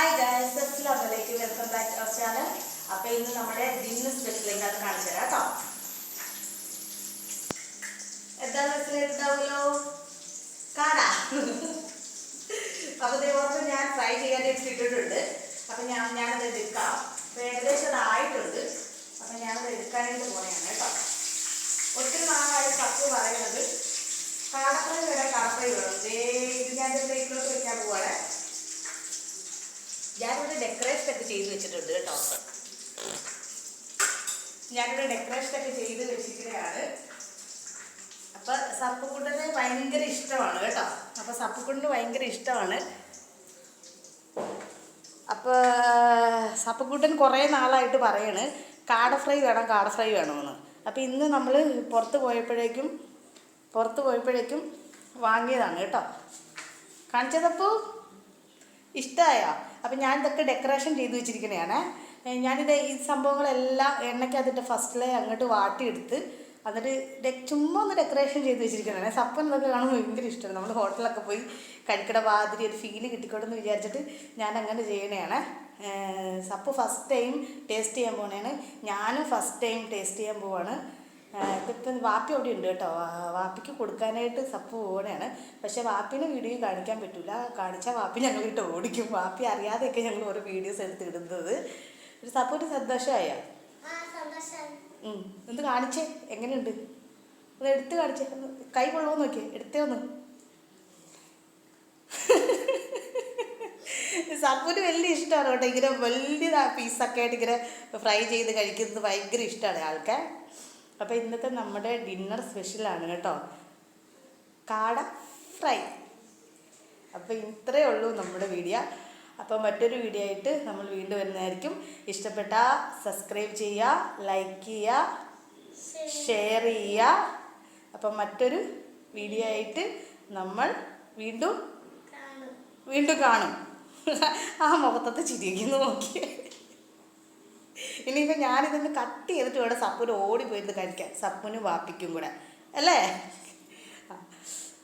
Hi guys അസ്സലാമലൈക്കും welcome back our channel അപ്പൊ ഇന്ന് നമ്മുടെ ഡിന്നർ സ്പെഷ്യലേക്ക് അത് കാണിച്ചു തരാം കേട്ടോ. എന്താ മനസ്സിലായിട്ടുണ്ടാവുമല്ലോ കാണാ. അപ്പൊ ദൈവത്തെ ഞാൻ ഫ്രൈ ചെയ്യാൻ ഇട്ടിട്ടുണ്ട്. അപ്പൊ ഞാൻ ഞാനത് എടുക്കാം. അപ്പൊ ഏകദേശം അതായിട്ടുണ്ട് അപ്പൊ ഞാനത് എടുക്കാനായിട്ട് പോണെയാണ് കേട്ടോ. ഒത്തിരി നാളായി കപ്പ് പറയുന്നത്. കാടപ്പറ വരെ കാടപ്പറ വേണം ഇത് ഞാൻ പ്ലേറ്റിലോട്ട് വെക്കാൻ പോവാണ്. ഞാനിവിടെ ഡെക്കറേഷൻ ഒക്കെ ചെയ്ത് വെച്ചിട്ടുണ്ട് കേട്ടോ. ഞാനിവിടെ ഡെക്കറേഷൻ ഒക്കെ ചെയ്ത് വെച്ചിരിക്കുകയാണ്. അപ്പൊ സപ്പുക്കുട്ടന് ഭയങ്കര ഇഷ്ടമാണ് കേട്ടോ. അപ്പൊ സപ്പുക്കുട്ടന് ഭയങ്കര ഇഷ്ടമാണ്. അപ്പൊ സപ്പുക്കുട്ടൻ കുറേ നാളായിട്ട് പറയാണ് കാട ഫ്രൈ വേണം കാട ഫ്രൈ വേണമെന്ന്. അപ്പോൾ ഇന്ന് നമ്മൾ പുറത്ത് പോയപ്പോഴേക്കും പുറത്ത് പോയപ്പോഴേക്കും വാങ്ങിയതാണ് കേട്ടോ. കാണിച്ചതപ്പോ? ഇഷ്ടമായോ അപ്പം ഞാൻ ഇതൊക്കെ ഡെക്കറേഷൻ ചെയ്ത് വെച്ചിരിക്കുന്നതാണ് ഞാനിത് ഈ സംഭവങ്ങളെല്ലാം എണ്ണയ്ക്കകത്തിട്ട് ഫസ്റ്റിലെ അങ്ങോട്ട് വാട്ടിയെടുത്ത് എന്നിട്ട് ചുമ്മാ ഒന്ന് ഡെക്കറേഷൻ ചെയ്ത് വെച്ചിരിക്കുന്നതാണ് സപ്പൻ ഇതൊക്കെ കാണുമ്പോൾ ഭയങ്കര ഇഷ്ടമാണ് നമ്മൾ ഹോട്ടലൊക്കെ പോയി കഴിക്കട മാതിരി ഒരു ഫീൽ കിട്ടിക്കോട്ടെന്ന് വിചാരിച്ചിട്ട് ഞാൻ അങ്ങനെ ചെയ്യണതാണ് സപ്പ് ഫസ്റ്റ് ടൈം ടേസ്റ്റ് ചെയ്യാൻ പോകണേ ഞാനും ഫസ്റ്റ് ടൈം ടേസ്റ്റ് ചെയ്യാൻ പോവാണ്. ഇതിപ്പം വാപ്പി അവിടെ ഉണ്ട് കേട്ടോ. വാപ്പിക്ക് കൊടുക്കാനായിട്ട് സപ്പ് പോകണയാണ് പക്ഷേ വാപ്പിനെ വീഡിയോ കാണിക്കാൻ പറ്റില്ല കാണിച്ചാൽ വാപ്പി ഞങ്ങൾ ഇട്ട് ഓടിക്കും. വാപ്പി അറിയാതെയൊക്കെ ഞങ്ങൾ ഓരോ വീഡിയോസ് എടുത്ത് ഇടുന്നത്. ഒരു സപ്പ് ഒരു സന്തോഷമായ ഒന്ന് കാണിച്ചേ. എങ്ങനെയുണ്ട്? ഒന്ന് എടുത്ത് കാണിച്ചേ. കൈ കൊള്ളുമോ നോക്കിയേ. എടുത്തേ ഒന്ന്. സപ്പൂര് വലിയ ഇഷ്ടമാണ് കേട്ടോ. ഇങ്ങനെ വലിയ പീസൊക്കെ ആയിട്ട് ഇങ്ങനെ ഫ്രൈ ചെയ്ത് കഴിക്കുന്നത് ഭയങ്കര ഇഷ്ടമാണ് ആൾക്ക് അപ്പോൾ ഇന്നത്തെ നമ്മുടെ ഡിന്നർ സ്പെഷ്യലാണ് കേട്ടോ. കാട ഫ്രൈ. അപ്പോൾ ഇത്രയേ ഉള്ളൂ നമ്മുടെ വീഡിയോ അപ്പോൾ മറ്റൊരു വീഡിയോ ആയിട്ട് നമ്മൾ വീണ്ടും വരുന്നതായിരിക്കും. ഇഷ്ടപ്പെട്ട സബ്സ്ക്രൈബ് ചെയ്യുക ലൈക്ക് ചെയ്യുക ഷെയർ ചെയ്യുക. അപ്പം മറ്റൊരു വീഡിയോ ആയിട്ട് നമ്മൾ വീണ്ടും വീണ്ടും കാണും. ആ മുഖത്തത്തെ ചിരിക്കുന്നു നോക്കി ഇനിയിപ്പോൾ ഞാനിതൊന്ന് കട്ട് ചെയ്തിട്ട് വേണം സപ്പുന് ഓടി പോയിരുന്ന് കഴിക്കാൻ. സപ്പുനും വാപ്പിക്കും കൂടെ. അല്ലേ?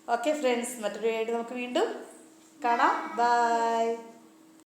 Okay friends. മറ്റൊരു ആയിട്ട് നമുക്ക് വീണ്ടും കാണാം. ബൈ.